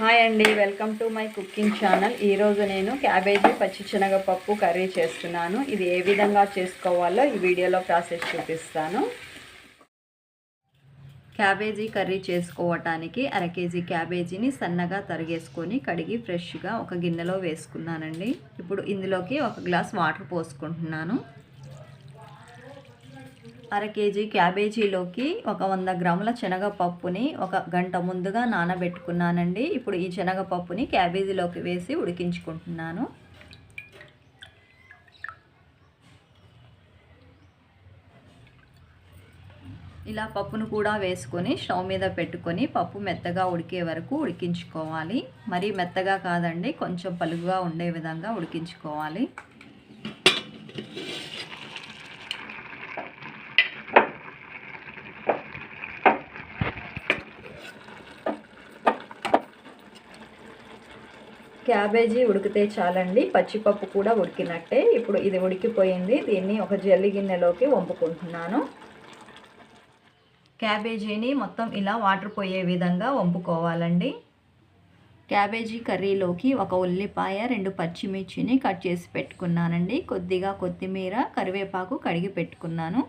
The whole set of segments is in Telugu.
హాయ్ అండి welcome to my cooking channel. ఈరోజు నేను క్యాబేజీ పచ్చిశనగపప్పు కర్రీ చేస్తున్నాను. ఇది ఏ విధంగా చేసుకోవాలో ఈ వీడియోలో ప్రాసెస్ చూపిస్తాను. క్యాబేజీ కర్రీ చేసుకోవటానికి అర కేజీ క్యాబేజీని సన్నగా తరిగేసుకొని కడిగి ఫ్రెష్గా ఒక గిన్నెలో వేసుకున్నానండి. ఇప్పుడు ఇందులోకి ఒక గ్లాస్ వాటర్ పోసుకుంటున్నాను. అర కేజీ క్యాబేజీలోకి ఒక వంద గ్రాముల శనగపప్పుని ఒక గంట ముందుగా నానబెట్టుకున్నానండి. ఇప్పుడు ఈ శనగపప్పుని క్యాబేజీలోకి వేసి ఉడికించుకుంటున్నాను. ఇలా పప్పును కూడా వేసుకొని స్టవ్ మీద పెట్టుకొని పప్పు మెత్తగా ఉడికే వరకు ఉడికించుకోవాలి. మరీ మెత్తగా కాదండి కొంచెం పలుగుగా ఉండే విధంగా ఉడికించుకోవాలి. క్యాబేజీ ఉడికితే చాలండి. పచ్చిపప్పు కూడా ఉడికినట్టే. ఇప్పుడు ఇది ఉడికిపోయింది. దీన్ని ఒక జల్లి గిన్నెలోకి వంపుకుంటున్నాను. క్యాబేజీని మొత్తం ఇలా వాటర్ పోయే విధంగా వంపుకోవాలండి. క్యాబేజీ కర్రీలోకి ఒక ఉల్లిపాయ రెండు పచ్చిమిర్చిని కట్ చేసి పెట్టుకున్నానండి. కొద్దిగా కొత్తిమీర కరివేపాకు కడిగి పెట్టుకున్నాను.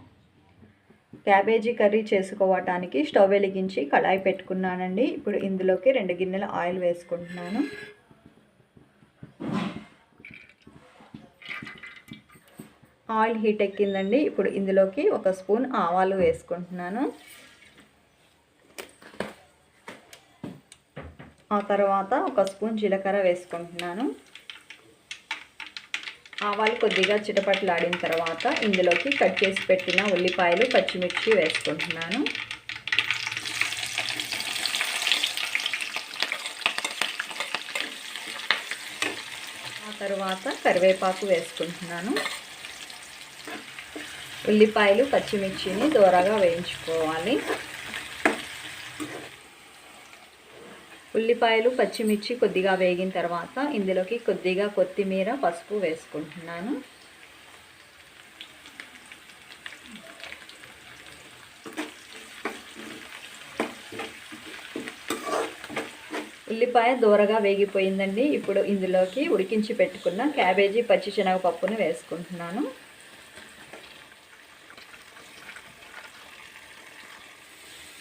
క్యాబేజీ కర్రీ చేసుకోవటానికి స్టవ్ వెలిగించి కడాయి పెట్టుకున్నానండి. ఇప్పుడు ఇందులోకి రెండు గిన్నెల ఆయిల్ వేసుకుంటున్నాను. ఆయిల్ హీట్ ఎక్కిందండి. ఇప్పుడు ఇందులోకి ఒక స్పూన్ ఆవాలు వేసుకుంటున్నాను. ఆ తర్వాత ఒక స్పూన్ జీలకర్ర వేసుకుంటున్నాను. ఆవాలు కొద్దిగా చిటపట్లాడిన తర్వాత ఇందులోకి కట్ చేసి పెట్టిన ఉల్లిపాయలు పచ్చిమిర్చి వేసుకుంటున్నాను. ఆ తర్వాత కరివేపాకు వేసుకుంటున్నాను. ఉల్లిపాయలు పచ్చిమిర్చిని దూరగా వేయించుకోవాలి. ఉల్లిపాయలు పచ్చిమిర్చి కొద్దిగా వేగిన తర్వాత ఇందులోకి కొద్దిగా కొత్తిమీర పసుపు వేసుకుంటున్నాను. ఉల్లిపాయ దూరగా వేగిపోయిందండి. ఇప్పుడు ఇందులోకి ఉడికించి పెట్టుకున్న క్యాబేజీ పచ్చిశనగపప్పును వేసుకుంటున్నాను.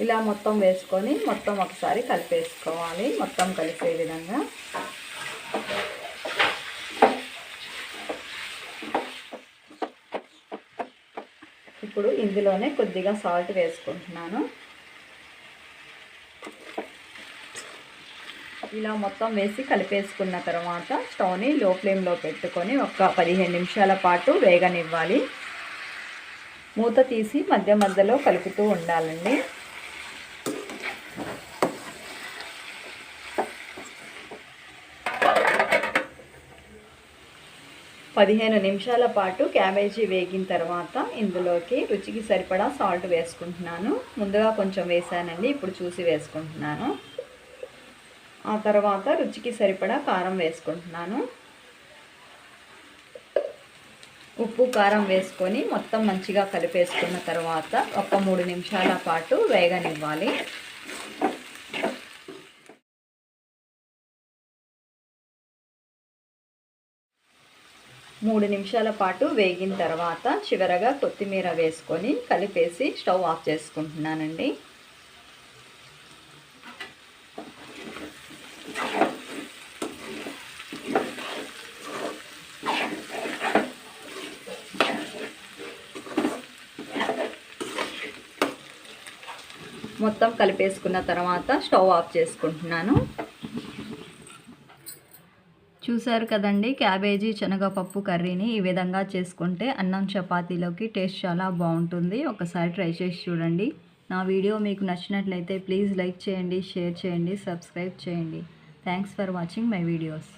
ఇలా మొత్తం వేసుకొని మొత్తం ఒకసారి కలిపేసుకోవాలి. మొత్తం కలిపే విధంగా. ఇప్పుడు ఇందులోనే కొద్దిగా సాల్ట్ వేసుకుంటున్నాను. ఇలా మొత్తం వేసి కలిపేసుకున్న తర్వాత స్టవ్ని లో ఫ్లేమ్లో పెట్టుకొని ఒక పదిహేను నిమిషాల పాటు వేగనివ్వాలి. మూత తీసి మధ్య మధ్యలో కలుపుతూ ఉండాలండి. పదిహేను నిమిషాల పాటు క్యాబేజీ వేగిన తర్వాత ఇందులోకి రుచికి సరిపడా సాల్ట్ వేసుకుంటున్నాను. ముందుగా కొంచెం వేసానండి ఇప్పుడు చూసి వేసుకుంటున్నాను. ఆ తర్వాత రుచికి సరిపడా కారం వేసుకుంటున్నాను. ఉప్పు కారం వేసుకొని మొత్తం మంచిగా కలిపేసుకున్న తర్వాత ఒక మూడు నిమిషాల పాటు వేగనివ్వాలి. మూడు నిమిషాల పాటు వేగిన తర్వాత చివరగా కొత్తిమీర వేసుకొని కలిపేసి స్టవ్ ఆఫ్ చేసుకుంటున్నానండి. మొత్తం కలిపేసుకున్న తర్వాత స్టవ్ ఆఫ్ చేసుకుంటున్నాను. చూశారు కదండి క్యాబేజీ శనగపప్పు కర్రీని ఈ విధంగా చేసుకుంటే అన్నం చపాతీలోకి టేస్ట్ చాలా బాగుంటుంది. ఒకసారి ట్రై చేసి చూడండి. నా వీడియో మీకు నచ్చినట్లయితే ప్లీజ్ లైక్ చేయండి షేర్ చేయండి సబ్స్క్రైబ్ చేయండి. Thanks for watching my videos.